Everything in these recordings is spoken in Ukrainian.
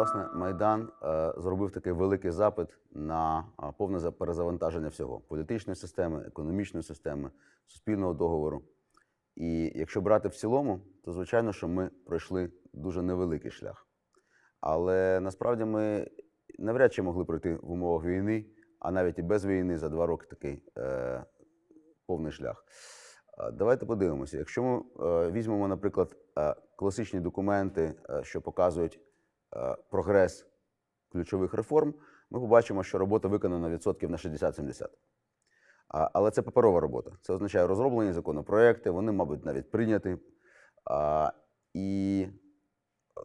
власне, Майдан е, зробив такий великий запит на е, повне перезавантаження всього політичної системи, економічної системи, суспільного договору. І якщо брати в цілому, то звичайно, що ми пройшли дуже невеликий шлях. Але насправді ми навряд чи могли пройти в умовах війни, а навіть і без війни за два роки такий е, повний шлях. Давайте подивимося. Якщо ми е, візьмемо, наприклад, е, класичні документи, е, що показують е, прогрес ключових реформ, ми побачимо, що робота виконана відсотків на 60-70. Але це паперова робота. Це означає розроблені законопроекти, вони, мабуть, навіть прийняті. І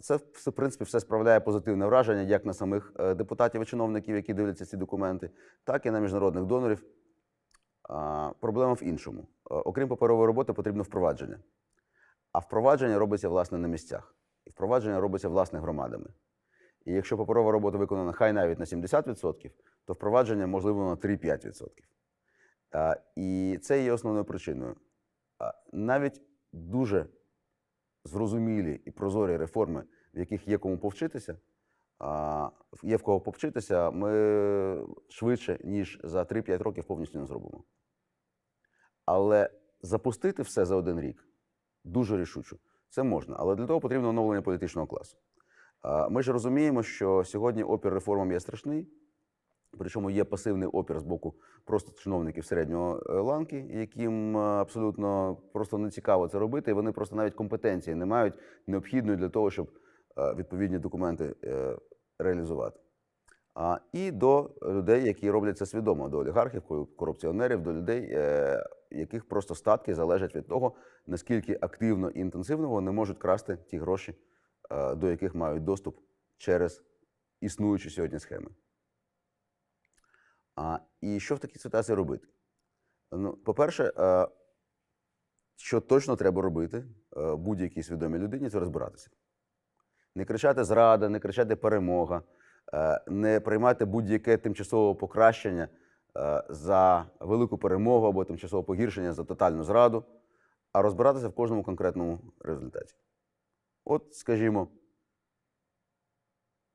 це, в принципі, все справляє позитивне враження як на самих е, депутатів і чиновників, які дивляться ці документи, так і на міжнародних донорів. Проблема в іншому. Е, Окрім паперової роботи, потрібно впровадження. А впровадження робиться, власне, на місцях. І впровадження робиться, власне, громадами. І якщо паперова робота виконана хай навіть на 70%, то впровадження можливо на 3-5%. А, І це є основною причиною. Навіть дуже зрозумілі і прозорі реформи, в яких є кому повчитися, є в кого повчитися, ми швидше, ніж за 3-5 років повністю не зробимо. Але запустити все за один рік дуже рішуче. Це можна, але для того потрібно оновлення політичного класу. Ми ж розуміємо, що сьогодні опір реформам є страшний, причому є пасивний опір з боку просто чиновників середнього е, ланки, яким е, абсолютно просто не цікаво це робити, і вони просто навіть компетенції не мають необхідної для того, щоб е, відповідні документи реалізувати. А, І до людей, які роблять це свідомо, до олігархів, корупціонерів, до людей, яких просто статки залежать від того, наскільки активно і інтенсивно вони можуть красти ті гроші, е, до яких мають доступ через існуючі сьогодні схеми. А, і що в такій ситуації робити? Ну, по-перше, е, що точно треба робити е, будь-якій свідомій людині, це розбиратися. Не кричати зрада, не кричати перемога, не приймати будь-яке тимчасове покращення за велику перемогу або тимчасове погіршення за тотальну зраду, а розбиратися в кожному конкретному результаті. От, скажімо,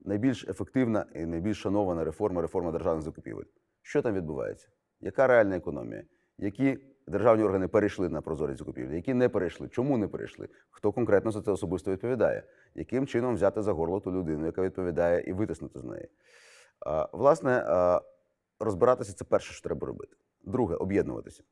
найбільш ефективна і найбільш шанована реформа реформа державних закупівель. Що там відбувається? Яка реальна економія? Які державні органи перейшли на прозорі закупівлі, які не перейшли? Чому не перейшли? Хто конкретно за це особисто відповідає? Яким чином взяти за горло ту людину, яка відповідає, і витиснути з неї? Власне, а, розбиратися це перше, що треба робити. Друге об'єднуватися.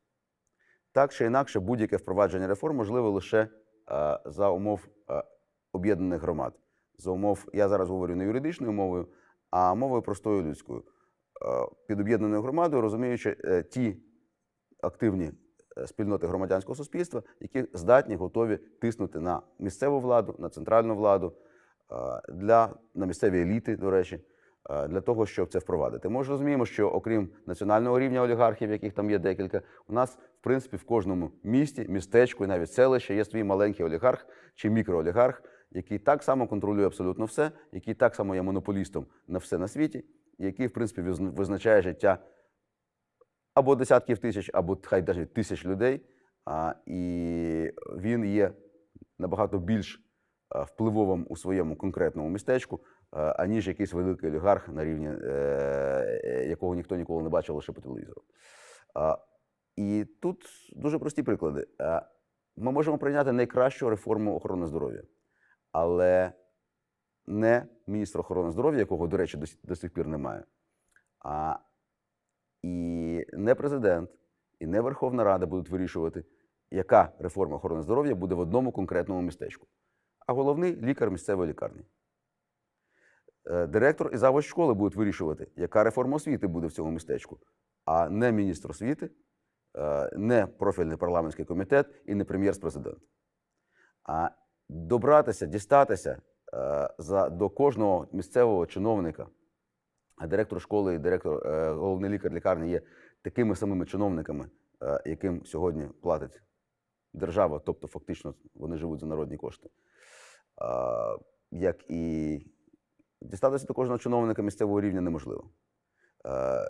Так чи інакше, будь-яке впровадження реформ можливо лише а, за умов а, об'єднаних громад. За умов, я зараз говорю не юридичною мовою, а мовою простою людською. Е, Під об'єднаною громадою, розуміючи е, ті активні е, спільноти громадянського суспільства, які здатні, готові тиснути на місцеву владу, на центральну владу, е, для, на місцеві еліти, до речі, е, для того, щоб це впровадити. Ми ж розуміємо, що окрім національного рівня олігархів, яких там є декілька, у нас, в принципі, в кожному місті, містечку і навіть селищі є свій маленький олігарх чи мікроолігарх, який так само контролює абсолютно все, який так само є монополістом на все на світі, який, в принципі, визначає життя або десятків тисяч, або хай навіть тисяч людей. А, і він є набагато більш впливовим у своєму конкретному містечку, аніж якийсь великий олігарх, на рівні е, е, якого ніхто ніколи не бачив лише по телевізору. І тут дуже прості приклади. Ми можемо прийняти найкращу реформу охорони здоров'я, але не міністр охорони здоров'я, якого, до речі, до сих пір немає, а і не президент, і не Верховна Рада будуть вирішувати, яка реформа охорони здоров'я буде в одному конкретному містечку. А головний лікар місцевої лікарні. Е, Директор і завуч школи будуть вирішувати, яка реформа освіти буде в цьому містечку, а не міністр освіти, е, не профільний парламентський комітет і не прем'єр з президентом. А добратися, дістатися е, за, до кожного місцевого чиновника, а директор школи і директор, головний лікар лікарні є такими самими чиновниками, яким сьогодні платить держава, тобто фактично вони живуть за народні кошти. Як і дістатися до кожного чиновника місцевого рівня неможливо. Е,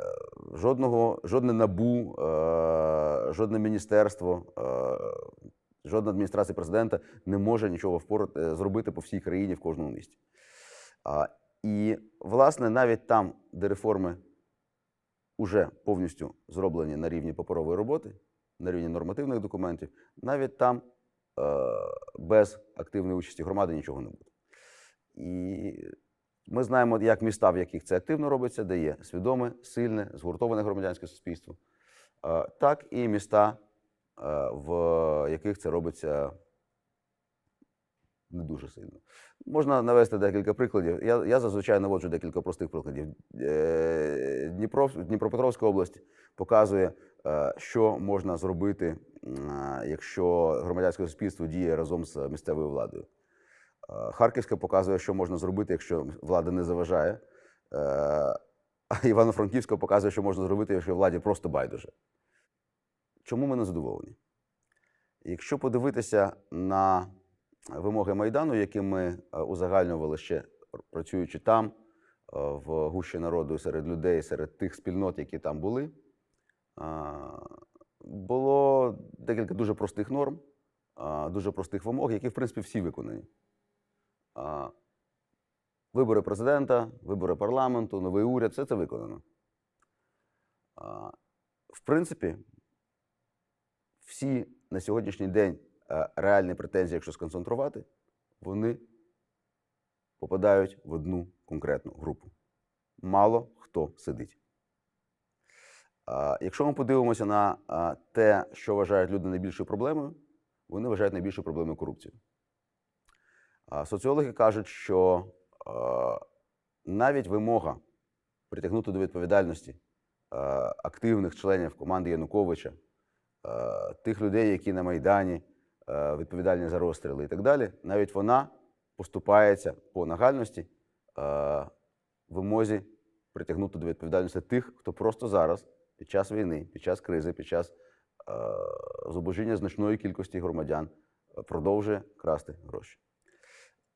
Жодного, жодне набу, е, жодне міністерство, е, жодна адміністрація президента не може нічого впорати, зробити по всій країні в кожному місті. І, власне, навіть там, де реформи вже повністю зроблені на рівні паперової роботи, на рівні нормативних документів, навіть там без активної участі громади нічого не буде. І ми знаємо, як міста, в яких це активно робиться, де є свідоме, сильне, згуртоване громадянське суспільство, е, так і міста, е, в яких це робиться не дуже сильно. Можна навести декілька прикладів. Я, я зазвичай наводжу декілька простих прикладів. Е, Дніпро, Дніпропетровська область показує, що можна зробити, якщо громадянське суспільство діє разом з місцевою владою. Е, Харківська показує, що можна зробити, якщо влада не заважає. Е, А Івано-Франківська показує, що можна зробити, якщо владі просто байдуже. Чому ми не задоволені? Якщо подивитися на вимоги Майдану, які ми е, узагальнювали ще працюючи там, е, в гущі народу, серед людей, серед тих спільнот, які там були, було декілька дуже простих норм, дуже простих вимог, які, в принципі, всі виконані. Вибори президента, вибори парламенту, новий уряд все це виконано. В принципі, всі на сьогоднішній день е, реальні претензії, якщо сконцентрувати, вони попадають в одну конкретну групу. Мало хто сидить. Якщо ми подивимося на те, що вважають люди найбільшою проблемою, вони вважають найбільшою проблемою корупцію. Соціологи кажуть, що навіть вимога притягнути до відповідальності активних членів команди Януковича, тих людей, які на Майдані відповідальні за розстріли і так далі, навіть вона поступається по нагальності вимозі притягнути до відповідальності тих, хто просто зараз, під час війни, під час кризи, під час зубожіння значної кількості громадян продовжує красти гроші.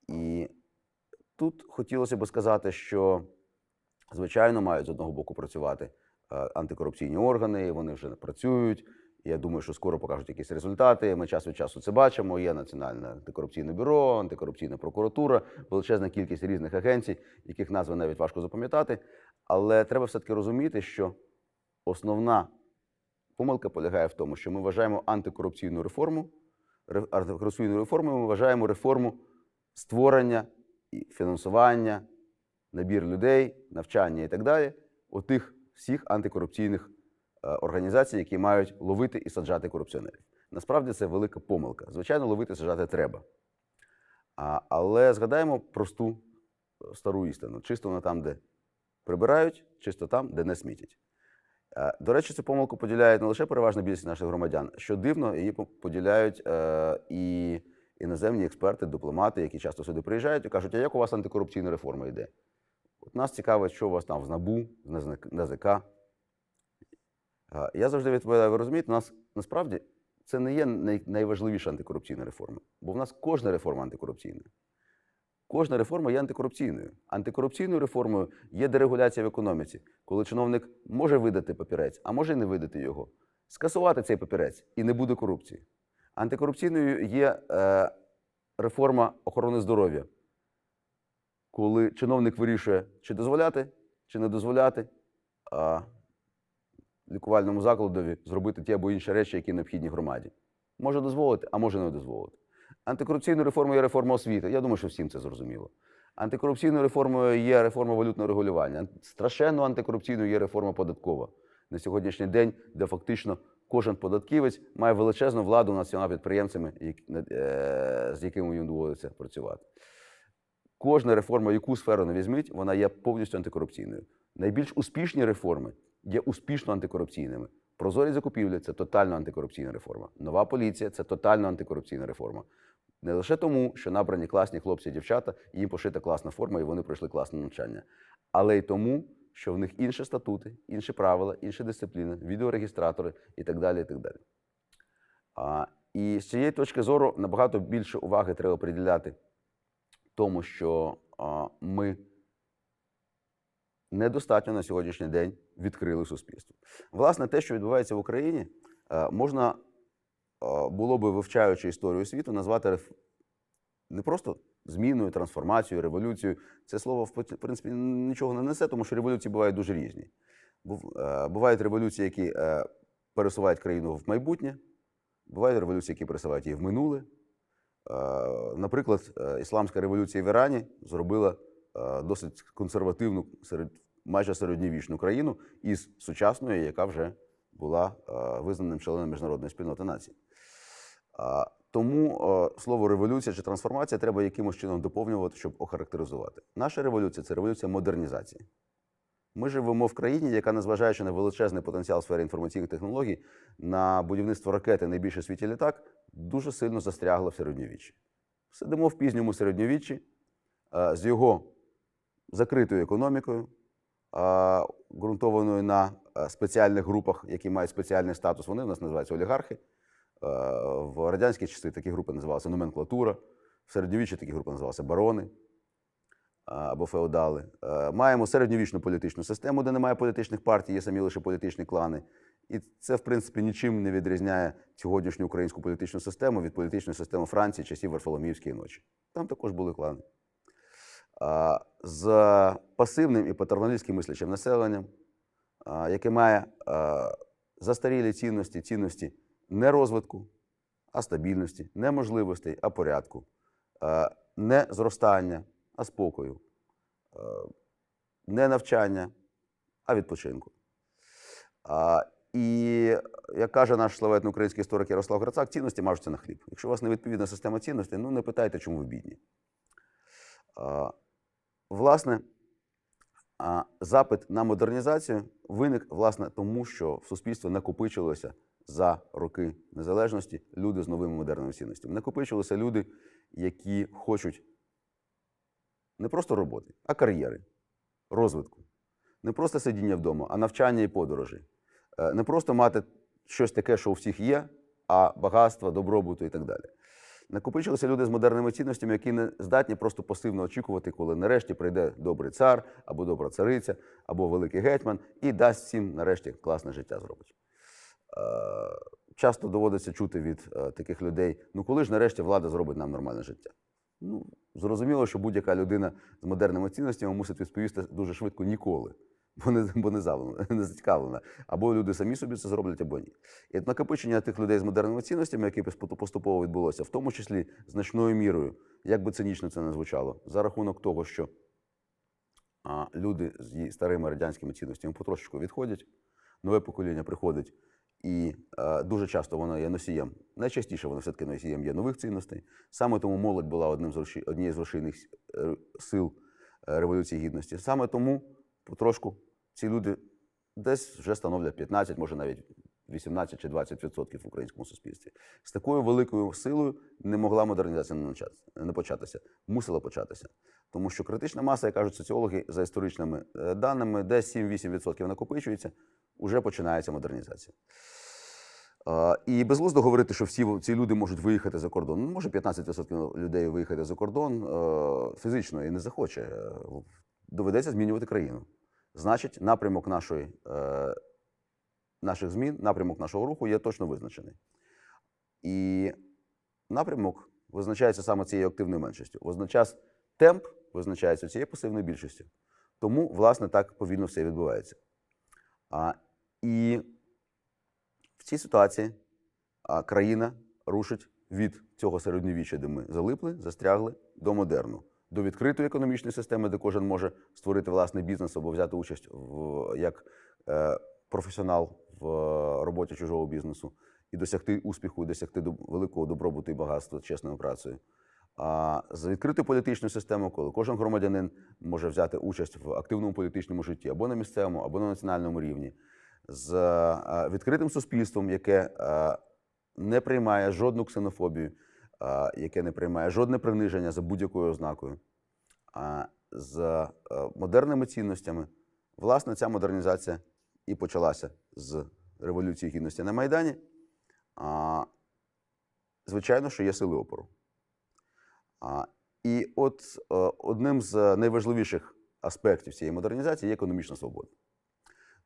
І тут хотілося б сказати, що, звичайно, мають з одного боку працювати е, антикорупційні органи, вони вже працюють. Я думаю, що скоро покажуть якісь результати. Ми час від часу це бачимо. Є Національне антикорупційне бюро, антикорупційна прокуратура, величезна кількість різних агенцій, яких назви навіть важко запам'ятати. Але треба все-таки розуміти, що основна помилка полягає в тому, що ми вважаємо антикорупційну реформу. ре- Антикорупційною реформою ми вважаємо реформу створення фінансування, набір людей, навчання і так далі, отих всіх антикорупційних е, організацій, які мають ловити і саджати корупціонерів. Насправді це велика помилка. Звичайно, ловити і саджати треба. А, але згадаємо просту е, стару істину: чисто на там, де прибирають, чисто там, де не смітять. Е, До речі, цю помилку поділяють не лише переважна більшість наших громадян, що дивно, її поділяють е, і іноземні експерти, дипломати, які часто сюди приїжджають і кажуть, а як у вас антикорупційна реформа йде? От нас цікавить, що у вас там в НАБУ, НАЗК. Е, Я завжди відповідаю, ви розумієте, у нас насправді це не є найважливіша антикорупційна реформа, бо в нас кожна реформа антикорупційна. Кожна реформа є антикорупційною. Антикорупційною реформою є дерегуляція в економіці, коли чиновник може видати папірець, а може і не видати його, скасувати цей папірець і не буде корупції. Антикорупційною є е, реформа охорони здоров'я, коли чиновник вирішує, чи дозволяти, чи не дозволяти а, лікувальному закладові зробити ті або інші речі, які необхідні громаді. Може дозволити, а може не дозволити. Антикорупційною реформою є реформа освіти. Я думаю, що всім це зрозуміло. Антикорупційною реформою є реформа валютного регулювання. Ан- Страшенно антикорупційною є реформа податкова на сьогоднішній день, де фактично кожен податківець має величезну владу над підприємцями, е, з якими їм доводиться працювати. Кожна реформа, яку сферу не візьміть, вона є повністю антикорупційною. Найбільш успішні реформи є успішно антикорупційними. Прозорі закупівлі це тотально антикорупційна реформа. Нова поліція це тотально антикорупційна реформа. Не лише тому, що набрані класні хлопці і дівчата, їм пошита класна форма, і вони пройшли класне навчання, але й тому, що в них інші статути, інші правила, інші дисципліни, відеорегістратори і так далі. І, так далі. А, і з цієї точки зору набагато більше уваги треба приділяти тому, що а, ми недостатньо на сьогоднішній день відкрили суспільство. Власне, те, що відбувається в Україні, е, можна е, було би, вивчаючи історію світу, назвати не просто зміною, трансформацією, революцією. Це слово, в принципі, нічого не несе, тому що революції бувають дуже різні. Е, Бувають революції, які е, пересувають країну в майбутнє, бувають революції, які пересувають її в минуле. Е, Наприклад, ісламська революція в Ірані зробила досить консервативну, серед, майже середньовічну країну із сучасною, яка вже була визнаним членом міжнародної спільноти націй. Тому е, слово революція чи трансформація треба якимось чином доповнювати, щоб охарактеризувати. Наша революція це революція модернізації. Ми живемо в країні, яка, незважаючи на величезний потенціал в сфері інформаційних технологій, на будівництво ракети найбільше в світі літак, дуже сильно застрягла в середньовіччі. Сидимо в пізньому середньовіччі е, з його закритою економікою, е, ґрунтованою на спеціальних групах, які мають спеціальний статус. Вони в нас називаються олігархи. Е, В радянські часи такі групи називалися номенклатура, в середньовіччі такі групи називалися барони або феодали. Е, Маємо середньовічну політичну систему, де немає політичних партій, є самі лише політичні клани. І це, в принципі, нічим не відрізняє сьогоднішню українську політичну систему від політичної системи Франції часів Варфоломіївської ночі. Там також були клани. З пасивним і патерналістським мислячим населенням, яке має застарілі цінності, цінності не розвитку, а стабільності, не можливостей, а порядку, не зростання, а спокою, е, не навчання, а відпочинку. І як каже наш славетний український історик Ярослав Грицак, цінності мажуться на хліб. Якщо у вас невідповідна система цінностей, ну не питайте, чому ви бідні. А, Власне, запит на модернізацію виник власне тому, що в суспільстві накопичилося за роки незалежності люди з новими модерними цінностями. Накопичилися люди, які хочуть не просто роботи, а кар'єри, розвитку. Не просто сидіння вдома, а навчання і подорожі. Е, Не просто мати щось таке, що у всіх є, а багатства, добробуту і так далі. Накопичилися люди з модерними цінностями, які не здатні просто пасивно очікувати, коли нарешті прийде добрий цар, або добра цариця, або великий гетьман, і дасть всім нарешті класне життя зробить. Е, Часто доводиться чути від е, таких людей: ну коли ж нарешті влада зробить нам нормальне життя? Ну, зрозуміло, що будь-яка людина з модерними цінностями мусить відповісти дуже швидко ніколи, бо не, бо не, завлена, не зацікавлена. Або люди самі собі це зроблять, або ні. І накопичення тих людей з модерними цінностями, яке поступово відбулося, в тому числі значною мірою, як би цинічно це не звучало, за рахунок того, що а, люди з старими радянськими цінностями потрошечку відходять, нове покоління приходить. І е, дуже часто воно є носієм. Найчастіше воно все-таки носієм є нових цінностей. Саме тому молодь була одним з руші- однією з рушійних е, сил е, Революції Гідності. Саме тому потрошку ці люди десь вже становлять 15, може навіть 18 чи 20 відсотків в українському суспільстві. З такою великою силою не могла модернізація не початися, мусила початися. Тому що критична маса, як кажуть соціологи, за історичними е, даними, десь 7-8% накопичується, уже починається модернізація. І безглуздо говорити, що всі ці люди можуть виїхати за кордон. Ну, може, 15% людей виїхати за кордон фізично і не захоче. Е, Доведеться змінювати країну. Значить, напрямок нашої, е, наших змін, напрямок нашого руху є точно визначений. І напрямок визначається саме цією активною меншістю. Водночас темп визначається цією пасивною більшістю. Тому, власне, так повільно все відбувається. А, і в цій ситуації а, країна рушить від цього середньовіччя, де ми залипли, застрягли, до модерну, до відкритої економічної системи, де кожен може створити власний бізнес або взяти участь в, як е, професіонал в роботі чужого бізнесу і досягти успіху, і досягти до, великого добробуту і багатства чесною працею. А з відкритою політичною системою, коли кожен громадянин може взяти участь в активному політичному житті або на місцевому, або на національному рівні, з е, відкритим суспільством, яке е, не приймає жодну ксенофобію, е, яке не приймає жодне приниження за будь-якою ознакою, а з модерними цінностями, власне, ця модернізація і почалася з Революції Гідності на Майдані. Звичайно, що є сили опору. І от е, одним з найважливіших аспектів цієї модернізації є економічна свобода.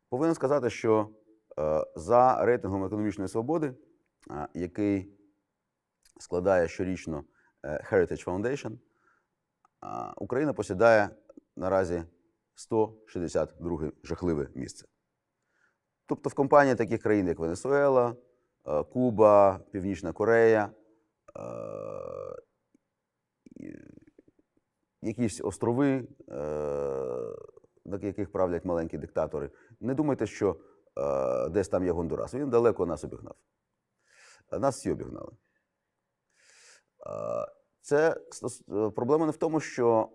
Повинен сказати, що е, за рейтингом економічної свободи, е, який складає щорічно Heritage Foundation, Україна посідає наразі 162 жахливе місце. Тобто в компанії таких країн, як Венесуела, Куба, Північна Корея, якісь острови, е, на яких правлять маленькі диктатори. Не думайте, що е, десь там є Гондурас. Він далеко нас обігнав. Е, Нас всі обігнали. Це проблема не в тому, що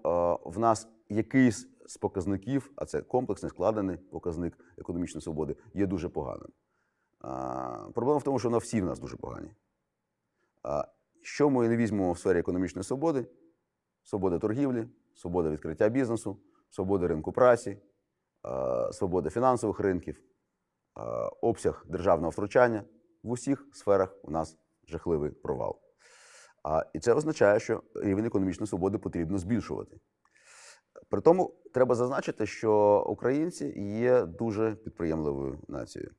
в нас якийсь з показників, а це комплексний складений показник економічної свободи, є дуже поганим. Проблема в тому, що на всі в нас дуже погані. Що ми не візьмемо в сфері економічної свободи? Свобода торгівлі, свобода відкриття бізнесу, свобода ринку праці, е, свобода фінансових ринків, е, обсяг державного втручання. В усіх сферах у нас жахливий провал. І це означає, що рівень економічної свободи потрібно збільшувати. При тому треба зазначити, що українці є дуже підприємливою нацією.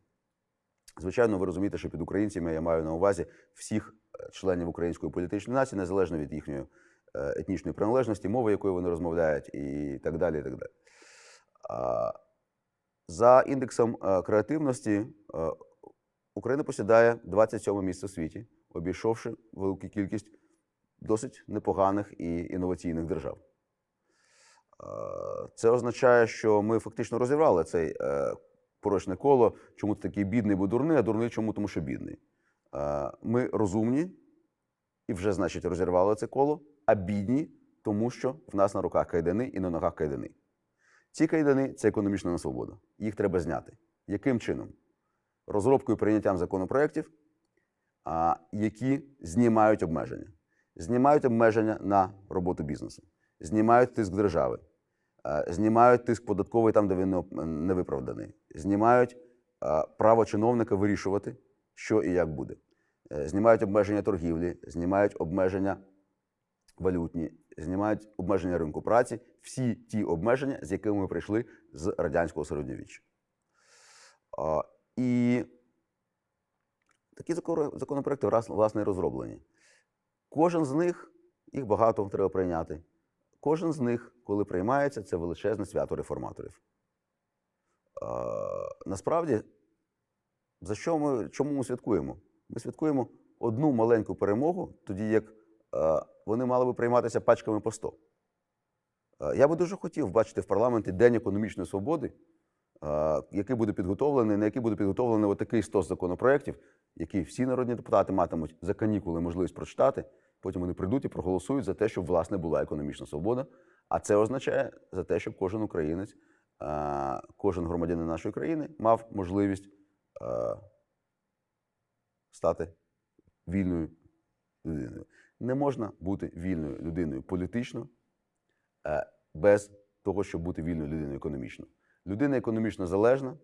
Звичайно, ви розумієте, що під українцями я маю на увазі всіх е, членів української політичної нації, незалежно від їхньої етнічної приналежності, мови, якою вони розмовляють, і так далі. І так далі. За індексом е, креативності е, Україна посідає 27 місце в світі, обійшовши велику кількість досить непоганих і інноваційних держав. Е, Це означає, що ми фактично розірвали цей е, порочне коло. Чому ти такий бідний, бо дурний, а дурний чому? Тому що бідний. Е, Ми розумні і вже, значить, розірвали це коло, а бідні, тому що в нас на руках кайдани і на ногах кайдани. Ці кайдани це економічна несвобода. Їх треба зняти. Яким чином? Розробкою і прийняттям законопроєктів, які знімають обмеження. Знімають обмеження на роботу бізнесу, знімають тиск держави, знімають тиск податковий там, де він не виправданий, знімають право чиновника вирішувати, що і як буде. Е, Знімають обмеження торгівлі, знімають обмеження валютні, знімають обмеження ринку праці, всі ті обмеження, з якими ми прийшли з радянського середньовіччя. А, І такі законопроекти власне розроблені. Кожен з них, їх багато треба прийняти. Кожен з них, коли приймається, це величезне свято реформаторів. А, Насправді, за що ми, чому ми святкуємо? Ми святкуємо одну маленьку перемогу, тоді як вони мали би прийматися пачками по 100. Е, Я би дуже хотів бачити в парламенті День економічної свободи, е, який буде підготовлений, на який буде підготовлений отакий стос законопроєктів, які всі народні депутати матимуть за канікули можливість прочитати. Потім вони прийдуть і проголосують за те, щоб власне була економічна свобода. А це означає за те, щоб кожен українець, е, кожен громадянин нашої країни мав можливість е, стати вільною людиною. Не можна бути вільною людиною політично е, без того, щоб бути вільною людиною економічно. Людина економічно залежна,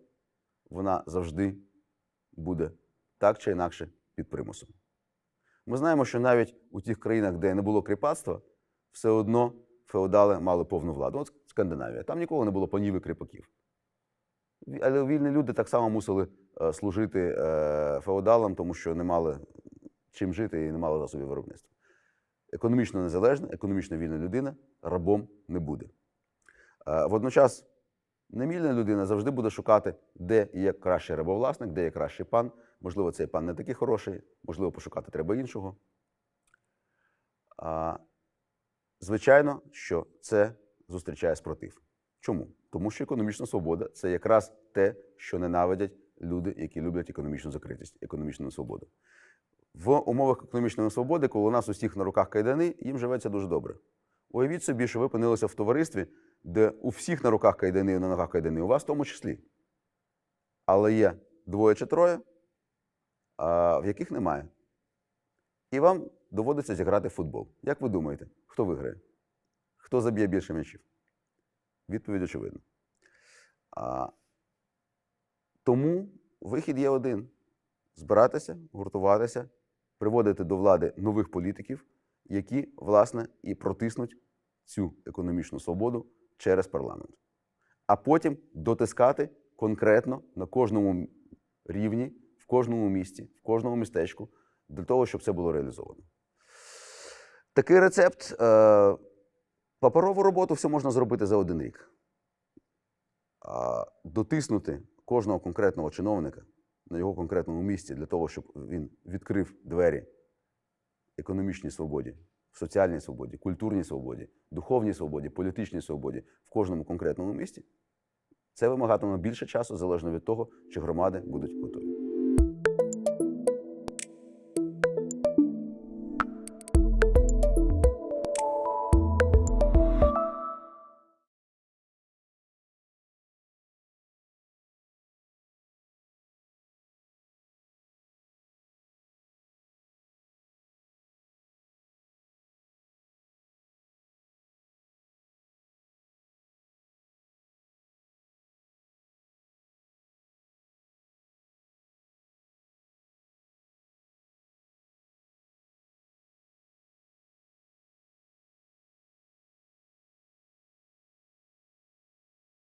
вона завжди буде так чи інакше під примусом. Ми знаємо, що навіть у тих країнах, де не було кріпацтва, все одно феодали мали повну владу. От Скандинавія. Там ніколи не було панів і кріпаків. Але вільні люди так само мусили е, служити е, феодалам, тому що не мали чим жити і не мали засобів виробництва. Економічно незалежна, економічно вільна людина рабом не буде. Е, Водночас, немільна людина завжди буде шукати, де є кращий рабовласник, де є кращий пан. Можливо, цей пан не такий хороший, можливо, пошукати треба іншого. А, звичайно, що це зустрічає спротив. Чому? Тому що економічна свобода це якраз те, що ненавидять люди, які люблять економічну закритість, економічну свободу. В умовах економічної свободи, коли у нас усіх на руках кайдани, їм живеться дуже добре. Уявіть собі, що ви опинилися в товаристві, де у всіх на руках кайдани і на ногах кайдани, у вас в тому числі. Але є двоє чи троє, в яких немає. І вам доводиться зіграти в футбол. Як ви думаєте, хто виграє? Хто заб'є більше м'ячів? Відповідь очевидна. А, тому вихід є один: збиратися, гуртуватися, приводити до влади нових політиків, які, власне, і протиснуть цю економічну свободу через парламент. А потім дотискати конкретно на кожному рівні, в кожному місті, в кожному містечку, для того, щоб це було реалізовано. Такий рецепт е, Паперову роботу все можна зробити за один рік. А дотиснути кожного конкретного чиновника на його конкретному місці для того, щоб він відкрив двері економічній свободі, соціальній свободі, культурній свободі, духовній свободі, політичній свободі в кожному конкретному місті, це вимагатиме більше часу залежно від того, чи громади будуть готові.